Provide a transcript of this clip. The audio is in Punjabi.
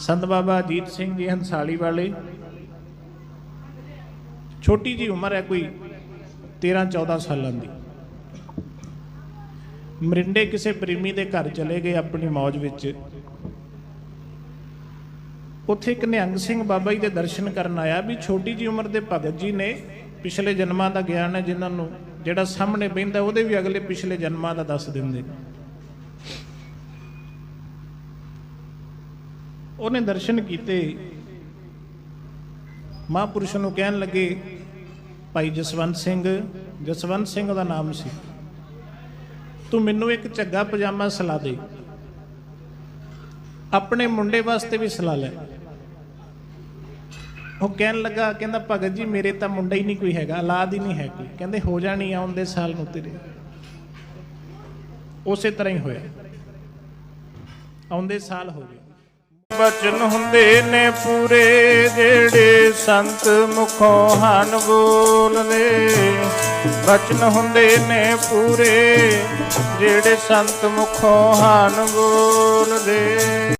ਸੰਤ ਬਾਬਾ ਅਜੀਤ ਸਿੰਘ ਜੀ ਹੰਸਾਲੀ ਵਾਲੇ। ਛੋਟੀ ਜੀ ਉਮਰ ਹੈ ਕੋਈ 13 14 ਸਾਲਾਂ ਦੀ। ਮਰਿੰਡੇ ਕਿਸੇ ਪ੍ਰੇਮੀ ਦੇ ਘਰ ਚਲੇ ਗਏ ਆਪਣੀ ਮੌਜ ਵਿੱਚ। ਉੱਥੇ ਇੱਕ ਨਿਹੰਗ ਸਿੰਘ ਬਾਬਾ ਜੀ ਦੇ ਦਰਸ਼ਨ ਕਰਨ ਆਇਆ ਵੀ ਛੋਟੀ ਜੀ ਉਮਰ ਦੇ ਭਗਤ ਜੀ ਨੇ ਪਿਛਲੇ ਜਨਮਾਂ ਦਾ ਗਿਆਨ ਹੈ ਜਿਨ੍ਹਾਂ ਨੂੰ ਜਿਹੜਾ ਸਾਹਮਣੇ ਬਹਿੰਦਾ ਉਹਦੇ ਵੀ ਅਗਲੇ ਪਿਛਲੇ ਜਨਮਾਂ ਦਾ ਦੱਸ ਦਿੰਦੇ। ਨੇ ਉਹਨੇ ਦਰਸ਼ਨ ਕੀਤੇ। ਮਹਾਂਪੁਰਸ਼ ਨੂੰ ਕਹਿਣ ਲੱਗੇ, ਭਾਈ ਜਸਵੰਤ ਸਿੰਘ ਜਸਵੰਤ ਸਿੰਘ ਦਾ ਨਾਮ ਸੀ। ਤੂੰ ਮੈਨੂੰ ਇੱਕ ਝੱਗਾ ਪਜਾਮਾ ਸਲਾ ਦੇ। ਆਪਣੇ ਮੁੰਡੇ ਵਾਸਤੇ ਵੀ ਸਲਾ ਲੈ। ਉਹ ਕਹਿਣ ਲੱਗਾ, ਕਹਿੰਦਾ, ਭਗਤ ਜੀ, ਮੇਰੇ ਤਾਂ ਮੁੰਡਾ ਹੀ ਨਹੀਂ ਕੋਈ ਹੈਗਾ, ਔਲਾਦ ਹੀ ਨਹੀਂ ਹੈ ਕੋਈ। ਕਹਿੰਦੇ, ਹੋ ਜਾਣੀ ਆਉਂਦੇ ਸਾਲ ਨੂੰ ਤੇਰੇ। ਉਸੇ ਤਰ੍ਹਾਂ ਹੀ ਹੋਇਆ। ਆਉਂਦੇ ਸਾਲ ਹੋ ਗਏ। ਬਚਨ ਹੁੰਦੇ ਨੇ ਪੂਰੇ, ਜਿਹੜੇ ਸੰਤ ਮੁਖੋਂ ਹਨ ਬੋਲਦੇ। ਬਚਨ ਹੁੰਦੇ ਨੇ ਪੂਰੇ, ਜਿਹੜੇ ਸੰਤ ਮੁਖੋਂ ਹਨ ਬੋਲਦੇ।